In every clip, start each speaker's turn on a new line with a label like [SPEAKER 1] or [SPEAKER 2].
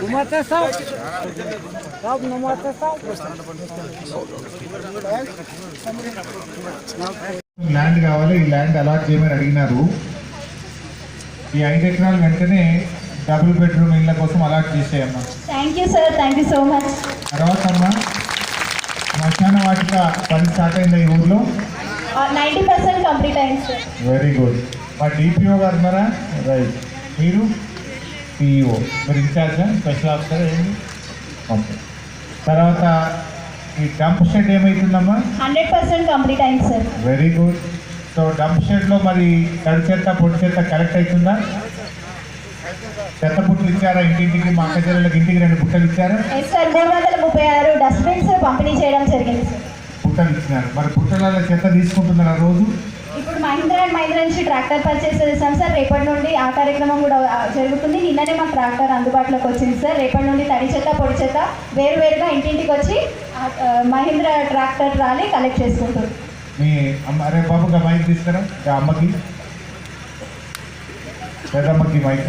[SPEAKER 1] घुमाते सब सब नमाते सब
[SPEAKER 2] ల్యాండ్ కావాలి ఈ ల్యాండ్ అలాట్ చేయమని అడిగినారు ఈ ఐదు ఎకరాలు వెంటనే డబుల్ బెడ్రూమ్ ఇళ్ళ కోసం allot చేసేయమ్మా
[SPEAKER 3] thank you sir thank you so much
[SPEAKER 2] తర్వాత అమ్మా శ్మశాన వాటిక పని స్టార్ట్ అయింది ఈ ఊర్లో
[SPEAKER 3] నైంటీ పర్సెంట్ కంప్లీట్ అయింది సార్
[SPEAKER 2] వెరీ గుడ్ మా డిపిఓ గారు ఉన్నారా రైట్ మీరు పిఇఓ మీరు ఇన్ఛార్జ్? స్పెషల్ ఆఫీసర్ ఏంటి? ఓకే. తర్వాత ఈ డంప్ షెడ్ ఏమవుతుందమ్మా
[SPEAKER 3] హండ్రెడ్ పర్సెంట్ కంప్లీట్ అయింది sir.
[SPEAKER 2] Very good. So dump షెడ్లో మరి తడి చెత్త పొడి చెత్త కలెక్ట్ అవుతుందా? చెత్త బుట్టలు ఇచ్చారా ఇంటింటికి? మా అక్క చెల్లెళ్ళకి ఇంటికి రెండు బుట్టలు ఇచ్చారా?
[SPEAKER 3] ఎస్ సార్ మూడు వందల ముప్పై ఆరు డస్ట్బిన్స్ పంపిణీ చేయడం జరిగింది సార్.
[SPEAKER 2] బుట్టలు ఇచ్చినారు. మరి బుట్టలలో చెత్త తీసుకుంటున్నారా రోజు?
[SPEAKER 3] ఇప్పుడు మహీంద్రా అండ్ మహీంద్రా నుంచి ట్రాక్టర్ పర్చేస్ చేస్తాం సార్. రేపటి నుండి ఆ కార్యక్రమం కూడా జరుగుతుంది. నిన్ననే మా ట్రాక్టర్ అందుబాటులోకి వచ్చింది సార్. రేపటి నుండి తడి చెత్త పొడి చెత్త వేరు వేరుగా ఇంటింటికి వచ్చి మహీంద్రా ట్రాక్టర్ ట్రాలీ కలెక్ట్ చేసుకుంటుంది
[SPEAKER 2] మీ అమ్మ అరే బాబు మైక్ తీసుకురా. ఆ అమ్మకి. పెద్దమ్మకి మైక్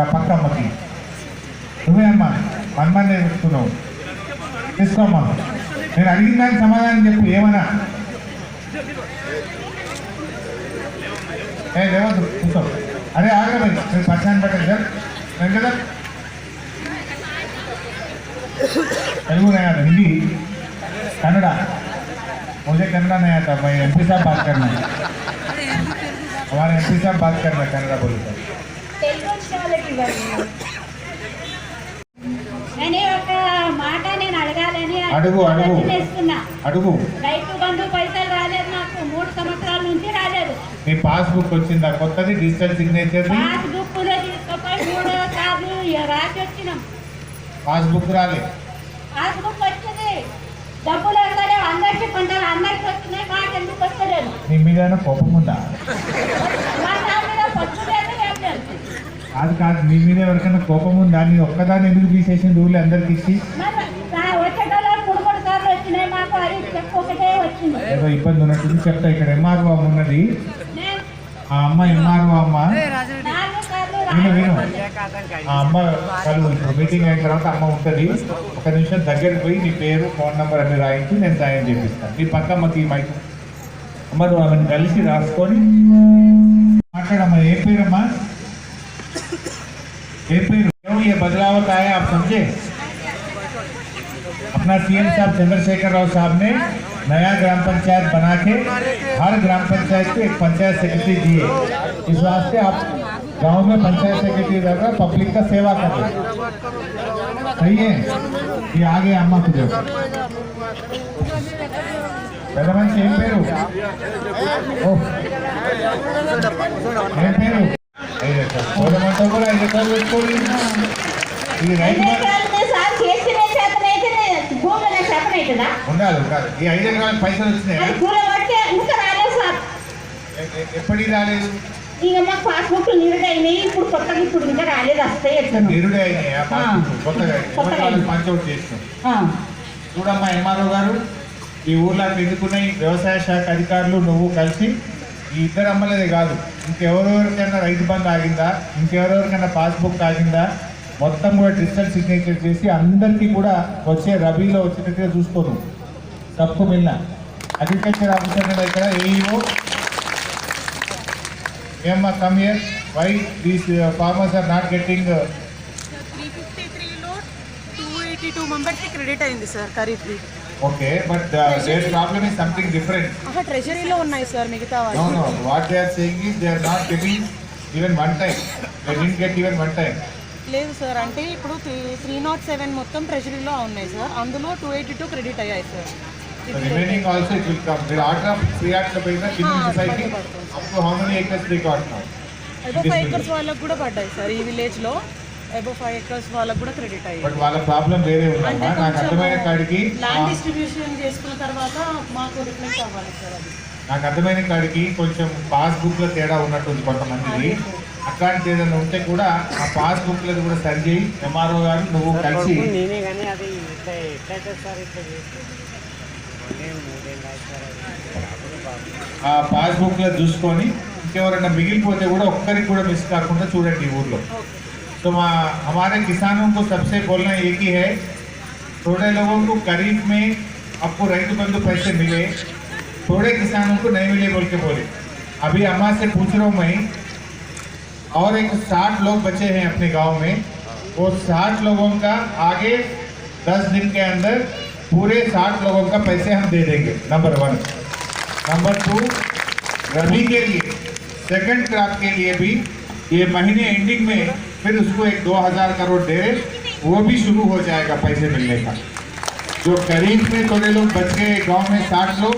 [SPEAKER 2] ఆ పక్క అమ్మకి. నువ్వే అమ్మా. మనమనే చెప్తున్నావు. తీసుకోమ్మా నేను అడిగిన దానికి సమాధానం చెప్పు ఏమన్నా ఏ లేవద్దు కూర్చో అరే ఆగ్రహం నేను పచ్చాన్ని పెట్టండి సార్ నేను కదా तेलुगु नहीं आता हिंदी कन्नड़ा मुझे कन्नड़ा नहीं आता मैं एम पी साहब बात करना है हमारे एम पी साहब बात करना है कन्नड़ा बोलकर
[SPEAKER 3] తెలుగు వచ్చిన వాళ్ళకి ఇవ్వండి
[SPEAKER 4] నేను ఒక మాట నేను అడగాలని
[SPEAKER 2] అడుగు, అడుగు. అడుగు.
[SPEAKER 4] రైతు బంధు పైసలు రాలేదు నాకు. మూడు సంవత్సరాల నుంచి రాలేదు.
[SPEAKER 2] నీ పాస్బుక్ వచ్చిందా? కొత్తది డిజిటల్ సిగ్నేచర్
[SPEAKER 4] పాస్ బుక్లో తీసుకుపోయి మూడో సార్లు రాసి వచ్చినాం
[SPEAKER 2] పాస్బుక్ రాలే.
[SPEAKER 4] పాస్ బుక్ వచ్చింది. డబ్బులు వస్తలేవు అందరికి కొంటారు. అందరికి వస్తున్నాయి మాకు ఎందుకు వస్తలేదు?
[SPEAKER 2] నీ మీద కోపం ఉందా?
[SPEAKER 4] మా లేదు
[SPEAKER 2] కాదు కాదు నీ మీద ఎవరికైనా కోపం ఉందా? నీ ఒక్కదాన్ని ఎందుకు తీసేసిన రూల్ అందరికి ఇచ్చి
[SPEAKER 4] మరి రా- వచ్చేటోళ్ళు మూడు మూడు సార్లు వచ్చినాయి మాకు అది చెక్ ఒకటే వచ్చింది
[SPEAKER 2] ఏదో ఇబ్బంది ఉన్నట్టు చెప్తా ఇక్కడ ఎంఆర్ఓ ఉన్నది
[SPEAKER 4] నేను
[SPEAKER 2] ఆ అమ్మ ఎంఆర్ఓ అమ్మ
[SPEAKER 4] నాలుగు సార్లు
[SPEAKER 2] విను విను
[SPEAKER 4] రాసి
[SPEAKER 2] ఆ అమ్మ కలుగు ఇప్పుడు మీటింగ్ అయిన తర్వాత అమ్మ ఉంటుంది ఒక నిమిషం దగ్గరికి పోయి నీ పేరు ఫోన్ నెంబర్ అన్ని రాయించి నేను సాయం చేపిస్తాను నీ పక్క అమ్మకి మైక్ అమ్మ నువ్వు ఆమెను కలిసి రాసుకొని మాట్లాడమ్మా ఏ పేరమ్మా ఏ పేరు क्यों ये बदलाव का है आप समझे अपना सीएम साहब चंद्रशेखर राव साहब ने नया ग्राम पंचायत बना के हर ग्राम पंचायत को एक पंचायत सेक्रेटरी दिए इस वास्ते आप गांव में पंचायत सेक्रेटरी रहकर पब्लिक का सेवा कर रहे हैं। सही है ये आगे अम्मा को देखो పెద్ద మనిషి ఏం పేరు ఓ. ఏం పేరు ఐదు ఎకరాలు. చూడమంటే కూడా ఐదు ఎకరాలు పెట్టుకోండి ఇది రైతు ఉండాలి ఉండాలి. ఈ ఐదు ఎకరాలకు పైసలు వచ్చినాయా? ఎప్పటికి రాలేదు
[SPEAKER 4] ఇక మాకు పాస్బుక్ నిరుడు అయినాయి ఇప్పుడు కొత్తగా ఇప్పుడు ఇంకా రాలేదు వస్తాయి ఎట్లా
[SPEAKER 2] నిరుడే అయినాయా పాస్బుక్ కొత్తగా. పంచౌట్ చేసినాం చూడమ్మా ఎంఆర్ఓ గారు ఈ ఊర్లో ఎందుకున్నాయి? వ్యవసాయ శాఖ అధికారులు నువ్వు కలిసి ఈ ఇద్దరు అమ్మలేదే కాదు. ఇంకెవరెవరికైనా రైతు బంధు ఆగిందా? ఇంకెవరెవరికైనా పాస్బుక్ ఆగిందా మొత్తం కూడా డిజిటల్ సిగ్నేచర్ చేసి అందరికీ కూడా వచ్చే రబీలో వచ్చేటట్టుగా చూసుకోను మిల్న అగ్రికల్చర్ ఆఫీసర్ దగ్గర ఏఈఓ ఏమ్మా come here why
[SPEAKER 5] these farmers are not getting to మెంబర్స్కి క్రెడిట్ అయింది sir
[SPEAKER 2] kharif okay but their problem is something
[SPEAKER 5] different ట్రెజరీలో ఉన్నాయి సార్ మిగతా
[SPEAKER 2] time. They didn't get even one time.
[SPEAKER 5] లేదు సార్ అంటే ఇప్పుడు three three not seven మొత్తం ట్రెజరీలో ఉన్నాయి sir అందులో టూ ఎయిటీ టూ క్రెడిట్ అయ్యాయి
[SPEAKER 2] sir. Remaining also it will come. The order of free act of the Hindu
[SPEAKER 5] Ah,
[SPEAKER 2] society up to how many acres they got now?
[SPEAKER 5] Above five acres వాళ్ళకు కూడా పడ్డాయి sir ఈ విలేజ్లో అబో five acres వాళ్ళకు కూడా credit అయ్యాయి.
[SPEAKER 2] But వాళ్ళ problem వేరే ఉందమ్మా నాకు అర్థమైన కాడికి
[SPEAKER 5] ల్యాండ్ డిస్ట్రిబ్యూషన్ చేసుకున్న తర్వాత మాకు రిప్లేస్ అవ్వాలి సార్ అది.
[SPEAKER 2] నాకు అర్థమైన కాడికి కొంచెం పాస్బుక్లో తేడా ఉన్నట్టుంది కొంతమందికి. అట్లాంటిది ఏదైనా ఉంటే కూడా ఆ పాస్బుక్లో కూడా సరి చేయి. ఎంఆర్ఓ గారు నువ్వు కలిసి
[SPEAKER 1] నేనే కానీ అది ఇట్లా ఎట్లయితే సార్ ఇట్లా
[SPEAKER 2] ఆ పాస్బుక్ లో చూసుకొని ఇంకెవరైనా మిగిలిపోతే కూడా ఒక్కరికి కూడా మిస్ కాకుండా చూడండి ఈ ఊర్లో तो वहाँ हमारे किसानों को सबसे बोलना एक ही है थोड़े लोगों को करीब में आपको रईत बंधु पैसे मिले थोड़े किसानों को नहीं मिले बोल के बोले अभी अम्मा से पूछ रहा हूँ मैं और एक साठ लोग बचे हैं अपने गांव में वो साठ लोगों का आगे दस दिन के अंदर पूरे साठ लोगों का पैसे हम दे देंगे number one number two rabi के लिए सेकंड क्रॉप के लिए भी, ये महीने एंडिंग में, फिर उसको एक दो हज़ार करोड़ दे, वो भी शुरू हो जाएगा पैसे मिलने का। जो करीब में थोड़े लोग बच गए, गाँव में साठ लोग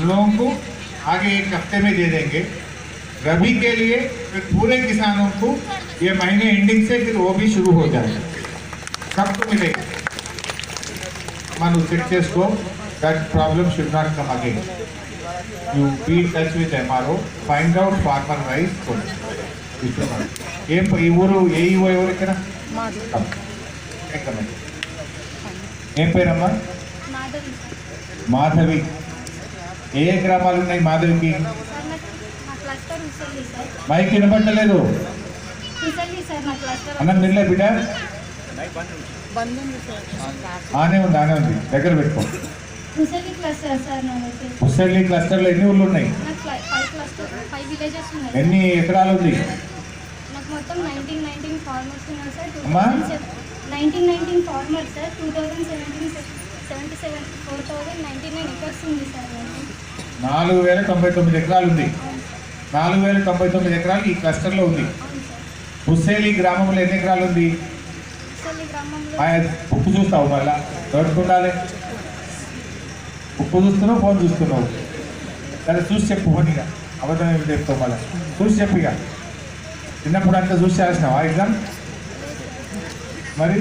[SPEAKER 2] लोगों को आगे एक हफ़्ते में दे देंगे। रबी के लिए, फिर पूरे किसानों को ये महीने एंडिंग से फिर वो भी शुरू हो जाएगा। सबको मिलेगा। Manu, sit చేసుకో not come again. You be in touch with MRO, find out farmer rice quality. ఇస్తున్నాను. ఏం ఈ ఊరు ఏ ఈవో ఎవరు ఇక్కడ. ఏం పేరమ్మా
[SPEAKER 6] మాధవి
[SPEAKER 2] ఏ గ్రామాలు ఉన్నాయి మాధవికి మైక్
[SPEAKER 6] క్లస్టర్
[SPEAKER 2] అన్నం తినలే బిడ్డ ఆనే ఉంది ఆనే ఉంది. దగ్గర పెట్టుకో.
[SPEAKER 6] ఉసల్లి క్లస్టర్
[SPEAKER 2] ముసలి క్లస్టర్లో ఎన్ని ఊళ్ళు ఉన్నాయి? ఎన్ని ఎకరాలు ఉంది? నాలుగు వేల తొంభై తొమ్మిది ఎకరాలు ఉంది. నాలుగు వేల తొంభై తొమ్మిది ఎకరాలు ఈ క్లస్టర్లో ఉంది. హుస్సేలి గ్రామంలో ఎన్ని ఎకరాలు ఉంది? ఉప్పు చూస్తావు మళ్ళా. దొరుకుండాలి ఉప్పు చూస్తున్నావు ఫోన్ చూస్తున్నావు. సరే చూసి చెప్పు ఫోన్ ఇక. అబద్ధం ఏమి చెప్తావు మళ్ళా. చూసి చెప్పు ఇక. చిన్నప్పుడు అంతా చూసి చేసినావా ఎగ్జామ్? మరి?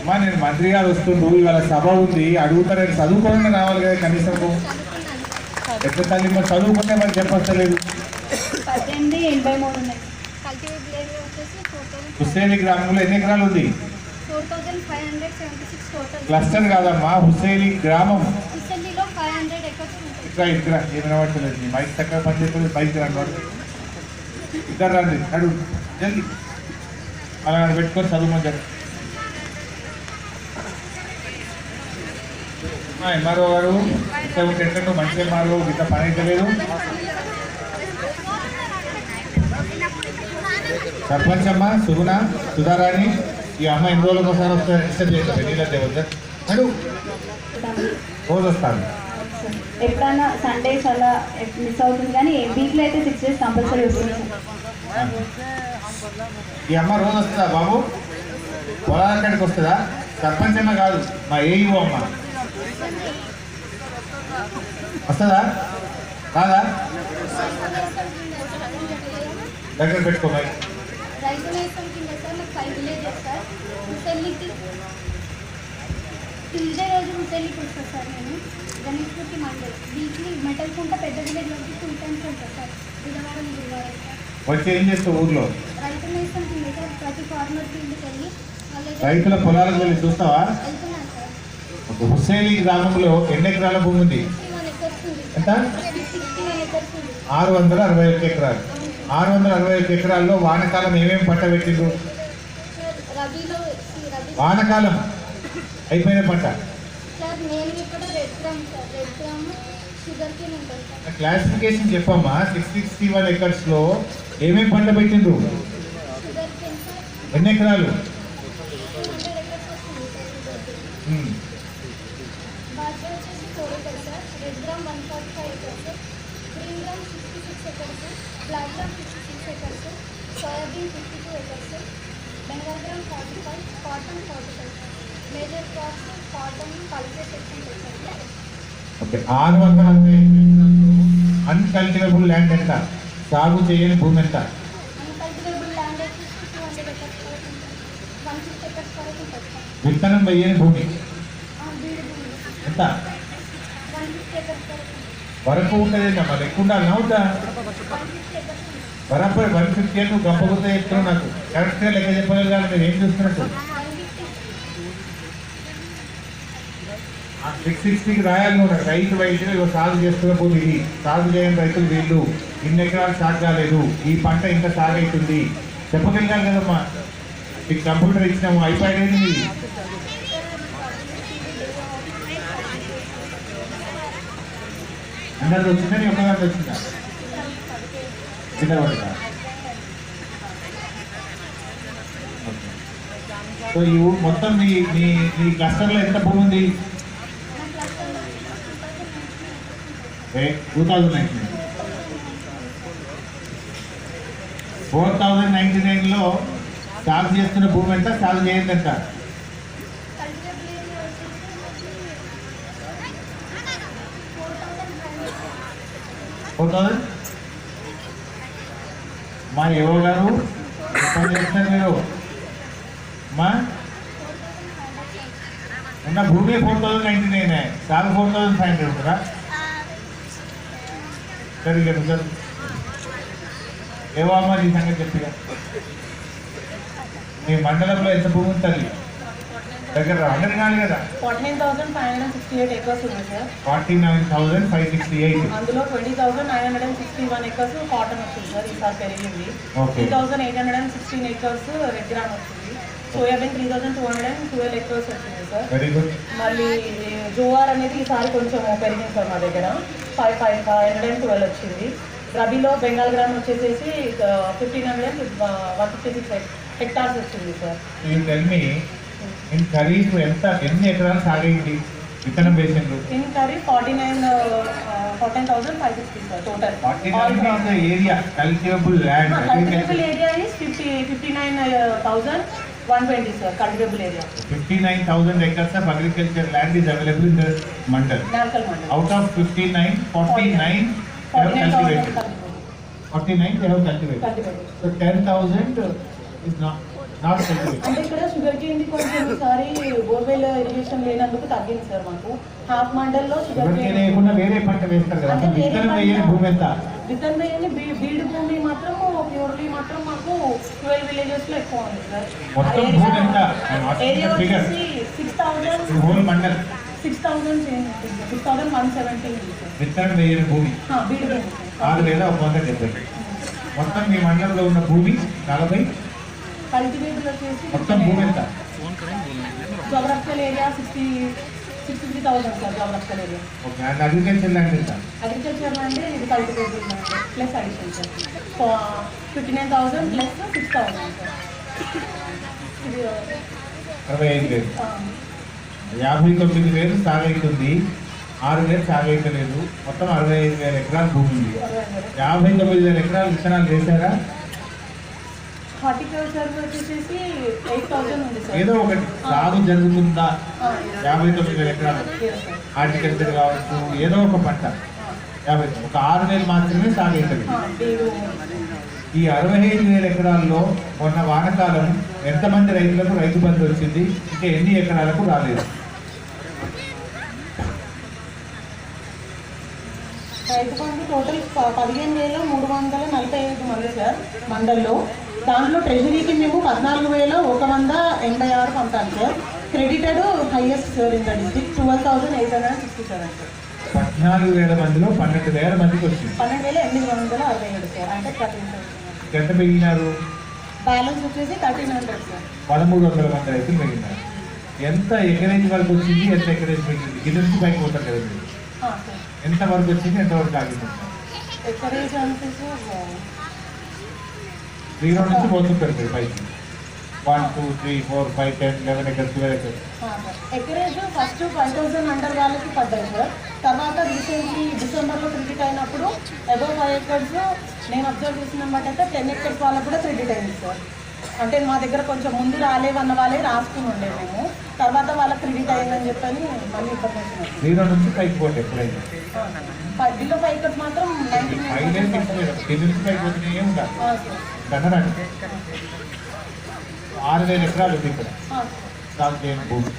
[SPEAKER 2] అమ్మా నేను మంత్రి గారు వస్తుండ్రు ఇవాళ సభ ఉంది. అడుగుతారని చదువుకోవడం రావాలి కదా కనీసం. ఎట్ల తల్లి మరి చదువుకుంటే మరి చెప్పలేదు
[SPEAKER 6] పద్దెనిమిది ఎనభై మూడు ఉన్నాయి. కల్టివేట్ ఏరియా వచ్చేసి ఫోర్ థౌసండ్
[SPEAKER 2] హుస్సేలి గ్రామంలో ఎన్ని ఎకరాలు ఉంది?
[SPEAKER 6] Four thousand five hundred seventy six total
[SPEAKER 2] cluster కాదమ్మా హుస్సేలి గ్రామం.
[SPEAKER 6] ఉసల్లిలో ఫైవ్ హండ్రెడ్ ఎకర్స్ ఉంటాయి.
[SPEAKER 2] ఇక్కడ ఇక్కడ ఏమైనా పట్టలేదు నీ మైక్ చక్కగా పనిచేస్తుంది బైక్ రండి. ఇద్దరు రండి అడుగు జల్ది. అలా పెట్టుకొని చదువుమని చెప్పు. ఎంఆర్ఓ గారు ఇంత ఉంటే ఎట్లా మంచి ఎంఆర్ఓ ఇంత పని అయితే లేదు. సర్పంచ్ అమ్మ సుగుణ సుధారాణి ఈ అమ్మ ఎన్ని రోజులకు ఒకసారి వస్తారు డిస్టర్బ్ చేస్తారు రోజు వస్తాను.
[SPEAKER 6] ఎప్పుడైనా సండేస్ అలా మిస్ అవుతుంది కానీ వీక్లో అయితే సిక్స్ డేస్ కంపల్సరీ వస్తుంది.
[SPEAKER 2] ఈ అమ్మ రోజు వస్తుందా బాబు? పొలాలక్కడికి వస్తుందా? సర్పంచ్ అమ్మ కాదు మా ఏఈఓ అమ్మ. వస్తుందా? కాదా దగ్గర పెట్టుకో మరి
[SPEAKER 6] రైతు నేస్తం కింద సార్ నాకు ఫైవ్ విలేజెస్ సార్. ముసలికి ట్యూస్డే రోజు ముసలికి సార్ నేను. గణేష్పూర్కి మండే వీక్లీ మెటల్ కుంట పెద్ద విలేజ్ టూ టైమ్స్ ఉంటుంది సార్. బుధవారం గురువారం సార్.
[SPEAKER 2] వచ్చి ఏం చేస్తావు ఊర్లో?
[SPEAKER 6] కింద సార్ ప్రతి ఫార్మర్ ఫీల్డ్కి వెళ్ళి
[SPEAKER 2] రైతుల పొలాలకు వెళ్ళి చూస్తావా? హుస్సేలి గ్రామంలో ఎన్ని ఎకరాల భూమి ఉంది? ఎంత? ఆరు వందల అరవై ఒక్క ఎకరాలు. ఆరు వందల అరవై ఒక్క ఎకరాల్లో వానకాలం ఏమేమి పంట పెట్టిండ్రు వానకాలం అయిపోయిన పంట? క్లాసిఫికేషన్ చెప్పమ్మా సిక్స్ సిక్స్టీ వన్ ఎకర్స్లో ఏమేమి పంట పెట్టిండ్రు? ఎన్ని ఎకరాలు?
[SPEAKER 6] వచ్చేసి four acres red gram one forty five acres green gram sixty six acres black gram fifty six acres soybean fifty two acres Bengal gram forty five cotton forty five major crops cotton pulses section sir
[SPEAKER 2] okay ఆరు వందల అరవై అన్కల్టివేబుల్ land ఎంత? సాగు చేయని భూమి ఎంత?
[SPEAKER 6] Uncultivable land వచ్చేసి two hundred acres వరకు ఉంటుంది. వన్ ఫిఫ్టీ ఎకర్స్ వరకు ఉంటుంది. సార్
[SPEAKER 2] విత్తనం వేయని భూమి. ఎంత
[SPEAKER 6] వన్ ఫిఫ్టీ ఎకర్స్ వరకు ఉంటుంది
[SPEAKER 2] వరకు ఉంటుంది మరి ఎక్కువ ఉండాలి అవుతా
[SPEAKER 6] వన్
[SPEAKER 2] బరాబర్ వన్ ఫిఫ్టీ నువ్వు గొప్పగుతా ఎక్కువ నాకు కరెక్ట్గా లెక్క చెప్పలేదు కానీ మీరు ఏం చూస్తున్నట్టు? సిక్స్ సిక్స్టీకి రాయాలి కూడా రైతు వైద్యులు ఇవి సాగు చేస్తున్న భూమి ఇది. సాగు చేయని రైతులు వీళ్ళు. ఇన్ని ఎకరాలు సాగు కాలేదు. ఈ పంట ఇంత సాగు అవుతుంది. చెప్పగలిగాను కదమ్మా? మీకు కంప్యూటర్ ఇచ్చినాము. అయిపోయింది మీది వచ్చిందా నీ ఒక్కదానికి వచ్చిందా చిన్నవాడిగా సో ఈ ఊ- మొత్తం మీ మీ మీ క్లస్టర్లో ఎంత భూమి ఉంది two thousand ninety nine four thousand ninety నైన్లో సాగు చేస్తున్న భూమి ఎంత? సాగు చేయండి ఎంత ఫోర్ మా ఏవో గారు ఎప్పుడు చేస్తారు మీరు. మా? ఉన్న భూమి four thousand ninety nine sir four thousand five hundred ఉంటుందా? సరిగ్గా సార్ ఏవో అమ్మ నీ సంగతి చెప్పిగా మీ మండలంలో ఎంత భూమి తల్లి దగ్గర అందరి కాదు కదా?
[SPEAKER 5] Forty nine thousand five hundred sixty eight acres ఉన్నాయి sir.
[SPEAKER 2] Forty nine thousand five sixty eight.
[SPEAKER 5] అందులో twenty thousand nine hundred and sixty one acres cotton వచ్చింది సార్ ఈసారి పెరిగింది. Three thousand eight hundred and sixteen acres red gram వచ్చింది. Soybean three thousand two hundred and twelve acres వచ్చింది sir.
[SPEAKER 2] Very good
[SPEAKER 5] మళ్ళీ జోవార్ అనేది ఈసారి కొంచెం పెరిగింది సార్ మా దగ్గర. Five five five hundred and twelve వచ్చింది. రబీలో బెంగాల్ గ్రామ్ వచ్చేసేసి fifteen hundred one fifty six hectares వచ్చింది సార్.
[SPEAKER 2] ఇన్ ఖరీఫ్ ఎంత ఎన్ని ఎకరాలు సాగైంది విత్తనం వేసిండ్రు
[SPEAKER 5] in curry forty nine fourteen
[SPEAKER 2] thousand five sixty sir total
[SPEAKER 5] forty nine area cultivable land cultivable area is fifty fifty nine thousand
[SPEAKER 2] one twenty sir cultivable area fifty nine thousand acres of agriculture land
[SPEAKER 5] is available
[SPEAKER 2] in the mandal Nalkal mandal out
[SPEAKER 5] of fifty
[SPEAKER 2] nine
[SPEAKER 5] forty
[SPEAKER 2] nine forty nine cultivated thousand
[SPEAKER 5] forty
[SPEAKER 2] nine they have cultivated cultivated so ten
[SPEAKER 5] అంటే ఇక్కడ sugar cane కొంచెం ఈసారి borewell irrigation లేనందుకు తగ్గింది sir మాకు. Half మండల్లో sugar cane
[SPEAKER 2] లేకుండా వేరే పంట వేస్తారు కదా విత్తనం వేయని భూమి ఎంత?
[SPEAKER 5] విత్తనం వేయని బీడ్ భూమి మాత్రం ప్యూర్లీ మాత్రం మాకు ట్వెల్వ్ విలేజెస్లో ఎక్కువ ఉంది సార్.
[SPEAKER 2] మొత్తం భూమి ఎంత?
[SPEAKER 5] ఏరియా. వచ్చేసి
[SPEAKER 2] six thousand
[SPEAKER 5] whole mandal six thousand six thousand one seventy
[SPEAKER 2] విత్తనం వేయని భూమి.
[SPEAKER 5] బీడ్ భూమి.
[SPEAKER 2] ఆరు వేల ఒక వంద డెబ్బై. మొత్తం మీ మండలంలో ఉన్న భూమి నలభై
[SPEAKER 5] వచ్చేసి geographical area sixty sixty three thousand sir geographical area.
[SPEAKER 2] Okay and agriculture land ఎంత?
[SPEAKER 5] అగ్రికల్చర్ అంటే ఇది cultivator plus addition sir. Fifty nine thousand plus six thousand sir. ఇది
[SPEAKER 2] అరవై ఐదు వేలు. యాభై తొమ్మిది వేలు సాగైతుంది ఆరు వేలు సాగైతలేదు మొత్తం అరవై ఐదు వేల ఎకరాల భూమి ఉంది. యాభై తొమ్మిది వేల ఎకరాలు విత్తనాలు వేశారా
[SPEAKER 5] హార్టికల్చర్ వచ్చేసి ఎయిట్ థౌసండ్ ఉంది సార్
[SPEAKER 2] ఏదో ఒకటి సాగు జరుగుతుందా. యాభై తొమ్మిది వేల ఎకరాలు. హార్టికల్చర్ కావచ్చు ఏదో ఒక పంట. యాభై ఒక ఆరు వేలు మాత్రమే
[SPEAKER 5] ఆ, బీడు
[SPEAKER 2] ఈ అరవై ఐదు వేల ఎకరాల్లో మొన్న వానకాలం ఎంతమంది రైతులకు రైతు బంధు వచ్చింది? ఇంకా ఎన్ని ఎకరాలకు రాలేదు?
[SPEAKER 5] రైతు బంధు టోటల్ పదిహేను వేల మూడు వందల నలభై ఐదు మంది సార్ మండల్లో. దాంట్లో ట్రెజరీకి మేము పద్నాలుగు వేల ఒక వంద ఎనభై ఆరు పంపాం sir. Credited highest sir in the district twelve thousand eight hundred sixty seven sir
[SPEAKER 2] పద్నాలుగు వేల మందిలో పన్నెండు వేల మందికి వచ్చింది.
[SPEAKER 5] పన్నెండు వేల ఎనిమిది వందల అరవై ఏడు సార్ అంటే థర్టీన్ థౌసండ్.
[SPEAKER 2] ఎంత మిగిలినారు?
[SPEAKER 5] బ్యాలెన్స్ వచ్చేసి థర్టీన్ హండ్రెడ్ సార్
[SPEAKER 2] పదమూడు వందల మంది రైతులు మిగిలినారు. ఎంత ఎకరేజ్ వరకు వచ్చింది? ఎంత ఎకరేజ్ మిగిలింది? నుంచి పైకి పోతారు కదా మీరు. ఎంత వరకు వచ్చింది? ఎంత వరకు ఆగింది?
[SPEAKER 5] ఎకరేజ్ అంటే సార్
[SPEAKER 2] జీరో నుంచి పోతుంటారు మీరు పైకి one two three four five ten eleven acres twelve acres
[SPEAKER 5] acreage first five thousand under వాళ్ళకి పడ్డాయి సార్. తర్వాత రీసెంట్లీ డిసెంబర్లో క్రెడిట్ అయినప్పుడు అబౌవ్ ఫైవ్ ఎకర్స్ నేను అబ్జర్వ్ చేసిన బట్టి అయితే టెన్ ఎకర్స్ వాళ్ళకి కూడా క్రెడిట్ అయింది సార్. అంటే మా దగ్గర కొంచెం ముందు రాలేవన్న వాళ్ళే రాసుకుని ఉండే మేము తర్వాత వాళ్ళకి క్రెడిట్ అయిందని చెప్పని మళ్ళీ ఇన్ఫర్మేషన్
[SPEAKER 2] జీరో నుంచి పైకి పోతే ఎప్పుడైనా
[SPEAKER 5] బిలో ఫైవ్ ఎకర్స్ మాత్రం నైన్టీ
[SPEAKER 2] ఫైవ్ పైకి పోతే కన్నడండి ఆరు వేల ఎకరాలు ఉంది ఇక్కడ. సాగు చేయని భూమి.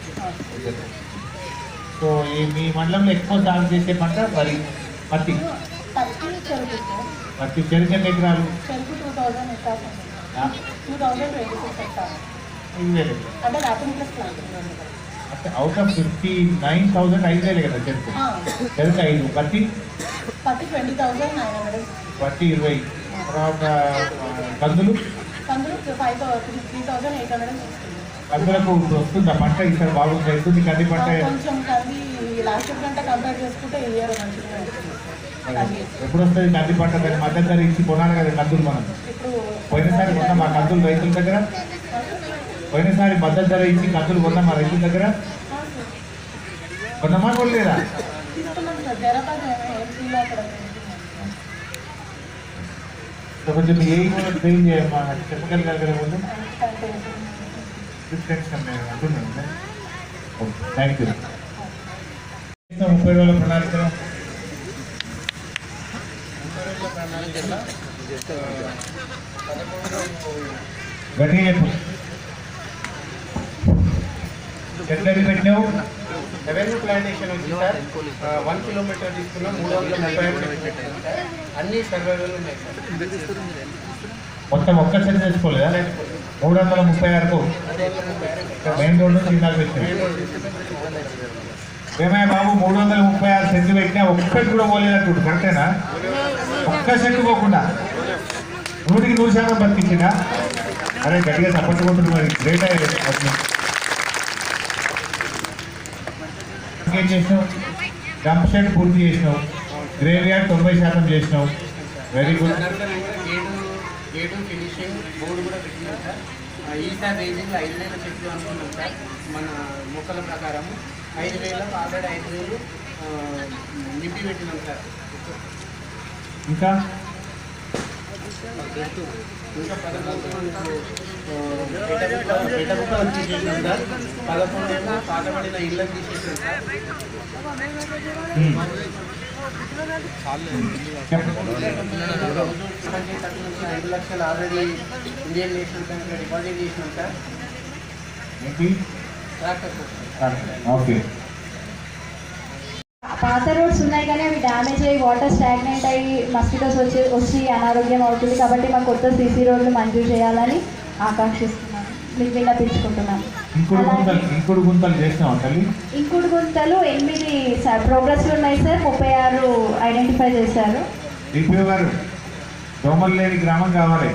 [SPEAKER 2] సో ఈ మీ మండలంలో ఎక్కువ సాగు చేసే పంట వరి పత్తి.
[SPEAKER 5] పత్తి చెరుకు
[SPEAKER 2] ఎన్ని ఎకరాలు.
[SPEAKER 5] అంటే
[SPEAKER 2] out of fifty nine thousand ఐదు వేలు కదా చెరుకు. చెరుకు ఐదు. పత్తి?
[SPEAKER 5] పత్తి ట్వంటీ థౌసండ్
[SPEAKER 2] పత్తి ఇరవై. తర్వాత కందులు? కందులకు వస్తుందా పంట? ఇక్కడ బాగుంది అవుతుంది కంది పంట ఎప్పుడు వస్తుంది కంది పంట? దాని మద్దతు ధర ఇచ్చి కొనాలి కదా కందులు మనం. పోయినసారి కొన్నాం మా కందులు రైతుల దగ్గర? పోయినసారి మద్దతు ధర ఇచ్చి కందులు కొన్నాం మా రైతుల దగ్గర? కొన్నామా కొనలేదా
[SPEAKER 5] తీసుకున్నాం సార్ జరపాలి ఏపీలో అక్కడ
[SPEAKER 2] సో కొంచెం ఏ ట్రైన్ చేయమ్మా చెప్పగలి కదా ముందు డిఫరెన్స్ అంటున్నాను థ్యాంక్ యూ ముప్పై వేల ప్రణాళిక గట్టిగా చెప్పు. ఎట్లది పెట్టినావు?
[SPEAKER 7] రెవెన్యూ ప్లాంటేషన్ వచ్చి సార్ వన్ కిలోమీటర్ తీసుకున్నాం మూడు వందల ముప్పై అన్ని సర్వేలు ఉన్నాయి సార్
[SPEAKER 2] మొత్తం ఒక్క సెట్ తెచ్చుకోలేదా మూడు వందల ముప్పై ఆరుకు? మెయిన్ రోడ్ నుంచి ఇందాక ఏమయ్య బాబు మూడు వందల ముప్పై ఆరు సెంట్లు పెట్టినా ఒక్కటి కూడా పోలేదట్టు కరెక్టేనా? ఒక్క సెంటు పోకుండా. నూటికి నూరు శాతం బతికించిందా అరే గట్టిగా సపోర్ట్ కొట్టుంది మరి గ్రేట్ అయ్యేది ఇంకేం చేసినావు? డంప్ షెడ్ పూర్తి చేసినావు. గ్రేవ్ యార్డ్ తొంభై శాతం చేసినావు. Very good
[SPEAKER 7] nursery gate gate finishing board కూడా పెట్టినాం సార్ ఆ, ఈసారి రేంజింగ్లో ఐదు వేల చెట్లు అనుకున్నాం సార్ మన మొక్కల ప్రకారము ఐదు వేల ఆల్రెడీ ఐదు వేలు ఆ, నింపి పెట్టినాం సార్
[SPEAKER 2] ఇంకా?
[SPEAKER 7] ఇంకా పదకొండు సార్ పాతబడిన ఇళ్ళకి తీసేసినాం సార్ లక్షలు ఆల్రెడీ ఇండియన్ నేషనల్ బ్యాంక్లో డిపాజిట్ చేసినాం ట్రాక్టర్ సార్
[SPEAKER 2] ఓకే
[SPEAKER 3] పాత రోడ్స్ ఉన్నాయి కానీ అవి డ్యామేజ్ అయ్యి వాటర్ స్టాగ్నెంట్ అయ్యి మస్కిటోస్ వచ్చి వచ్చి అనారోగ్యం అవుతుంది కాబట్టి మాకు కొత్త సీసీ రోడ్లు మంజూరు చేయాలని ఆకాంక్షిస్తున్నాను మీకు విన్నపించుకుంటున్నాను
[SPEAKER 2] ఇంకుడు గుంతలు ఇంకుడు గుంతలు
[SPEAKER 3] ఎనిమిది సార్ ప్రోగ్రెస్లు ఉన్నాయి సార్ ముప్పై ఆరు ఐడెంటిఫై చేశారు.
[SPEAKER 2] దోమలు లేని గ్రామం కావాలి.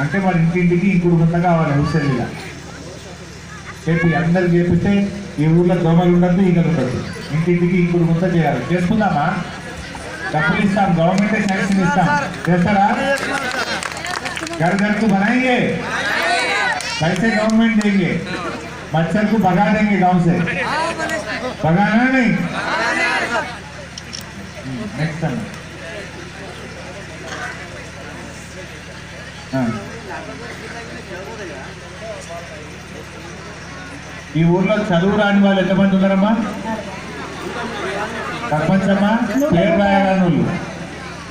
[SPEAKER 2] అంటే మరి ఇంటింటికి ఇంకుడు గుంత కావాలి హుస్సేలిగా చెప్పి అందరు చేపిస్తే ఈ ఊర్లో దోమలు ఉండద్దు ఈగలు ఉండద్దు ఇంటింటికి ఇంకుడు గుంత చేయాలి చేసుకుందామా డబ్బులు ఇస్తాం గవర్నమెంటే శాంక్షన్ ఇస్తాం చేస్తారా घर घर को बनाएंगे पैसे गवर्नमेंट देंगे मच्छर को भगा देंगे गांव से भगाना नहीं नेक्स्ट टाइम ఈ ఊర్లో చదువు రాని వాళ్ళు ఎంతమంది ఉన్నారమ్మా? సర్పంచమ్మా పేరు రాయరాని వాళ్ళు.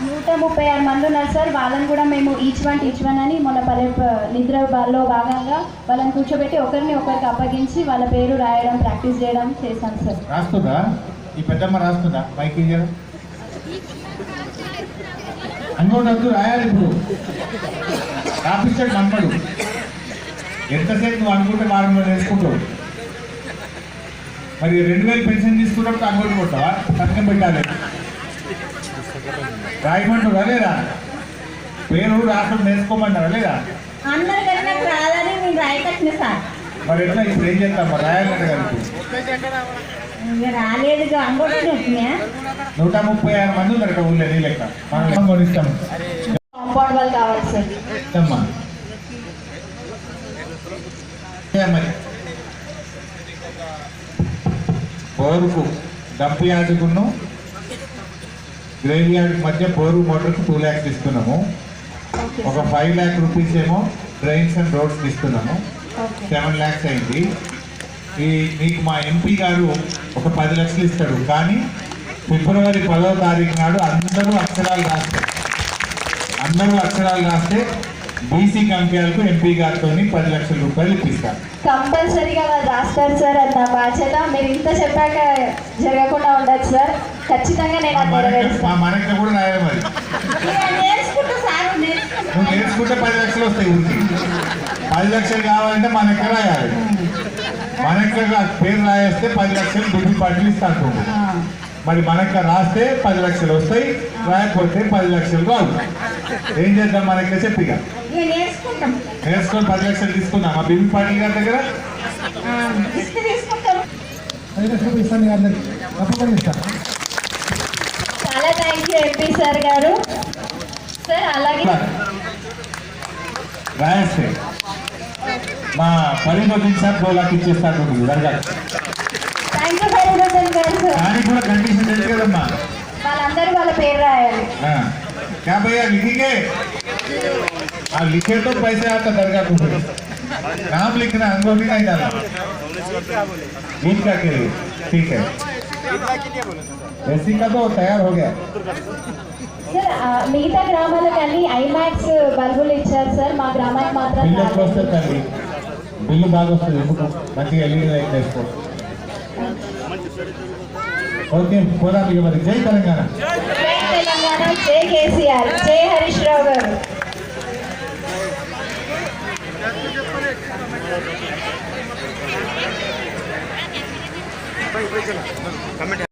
[SPEAKER 3] నూట ముప్పై ఆరు మంది ఉన్నారు సార్. వాళ్ళని కూడా మేము ఈచ్ వన్ ఈచ్ వన్ అని మన పల్లె ప- నిద్ర బాల్లో భాగంగా వాళ్ళని కూర్చోబెట్టి ఒకరిని ఒకరికి అప్పగించి వాళ్ళ పేరు రాయడం ప్రాక్టీస్ చేయడం చేశాం సార్.
[SPEAKER 2] రాస్తుందా? ఈ పెద్దమ్మ రాస్తుందా? పైకి? అనుకోండి రాయాలి ఇప్పుడు. రాపిస్తాడు నమ్మడు ఎంతసేపు నువ్వు అనుకుంటే రోజులు వేసుకుంటావు? మరి రెండు వేలు పెన్షన్ తీసుకున్నప్పుడు అంగోటి కొట్టావా పథకం పెట్టాలి. రాయమంటారా లేదా? పేరు రాష్ట్రం నేర్చుకోమంటారా లేదా? మరి ఎట్లా ఇప్పుడు ఏం చేస్తాం? మరి రాయాలంటే
[SPEAKER 4] వచ్చినాయా
[SPEAKER 2] నూట ముప్పై ఆరు మంది ఉన్నారు ఊళ్ళో నీ లెక్క. మనం కొనిస్తాం?
[SPEAKER 3] కావాలి సార్.
[SPEAKER 2] మరి? బోరుకు డంప్ యార్డుకును గ్రేవ్ యార్డ్ మధ్య బోరు మోటార్కు టూ ల్యాక్స్ ఇస్తున్నాము. ఒక ఫైవ్ ల్యాక్ రూపీస్ ఏమో డ్రైన్స్ అండ్ రోడ్స్ ఇస్తున్నాము. సెవెన్ ల్యాక్స్ అయింది. ఈ మీకు మా ఎంపీ గారు ఒక పది లక్షలు ఇస్తాడు. కానీ ఫిబ్రవరి పదవ తారీఖు నాడు అందరూ అక్షరాలు రాస్తారు అందరూ అక్షరాలు రాస్తే బీసీ కంపెనీలకు ఎంపీ గారితో పది లక్షల రూపాయలు ఇప్పిస్తారు.
[SPEAKER 3] కంపల్సరీగా వాళ్ళు రాస్తారు సార్ అది నా బాధ్యత. మీరు ఇంత చెప్పాక జరగకుండా ఉండదు సార్. ఖచ్చితంగా నేను అది నెరవేరుస్తాను
[SPEAKER 2] మనకి కూడా రాయాలి మరి.
[SPEAKER 4] నేర్చుకుంటా
[SPEAKER 2] పది లక్షలు వస్తాయి పది లక్షలు కావాలంటే మన ఎక్కడ రాయాలి? మనక్క పేరు రాయేస్తే పది లక్షలు దుడ్డు ఇస్తాను
[SPEAKER 5] ఆ,
[SPEAKER 2] మరి మనక్క రాస్తే పది లక్షలు వస్తాయి రాయకపోతే పది లక్షలు రావు. ఏం చేద్దాం మనకి? చెప్పిగా వేసుకొని పది లక్షలు తీసుకుందాం. మా బిబి పాటిల్ గారి దగ్గర?
[SPEAKER 3] చాలా థ్యాంక్ యూ ఎంపీ సార్ గారు. సార్ అలాగే
[SPEAKER 2] మా పరిణోదన్ సార్ గోలాకి ఇచ్చేస్తాను దానికి కూడా కండిషన్ తెలుసు కదమ్మా.
[SPEAKER 3] వాళ్ళందరూ వాళ్ళ పేరు రాయాలి.
[SPEAKER 2] క్యాబ్ అయ్యా हाँ लिखे तो पैसे आता दरगाह को फिर नाम लिखना अंगूठी नहीं डालना ईद का के लिए ठीक है एसी का तो तैयार हो गया
[SPEAKER 3] సార్ ఆ, మిగతా గ్రామాలకు అన్ని ఐమాక్స్ బల్బులు ఇచ్చారు సార్ మా గ్రామానికి మాత్రం
[SPEAKER 2] బిల్లు ఎప్పుడు వస్తుంది తల్లి బిల్లు బాగా వస్తుంది ఎందుకు మంచిగా ఎల్ఈడి లైట్ వేసుకో ఓకే పోదాం ఇక మరి జై తెలంగాణ
[SPEAKER 3] జై తెలంగాణ జై కేసీఆర్ comment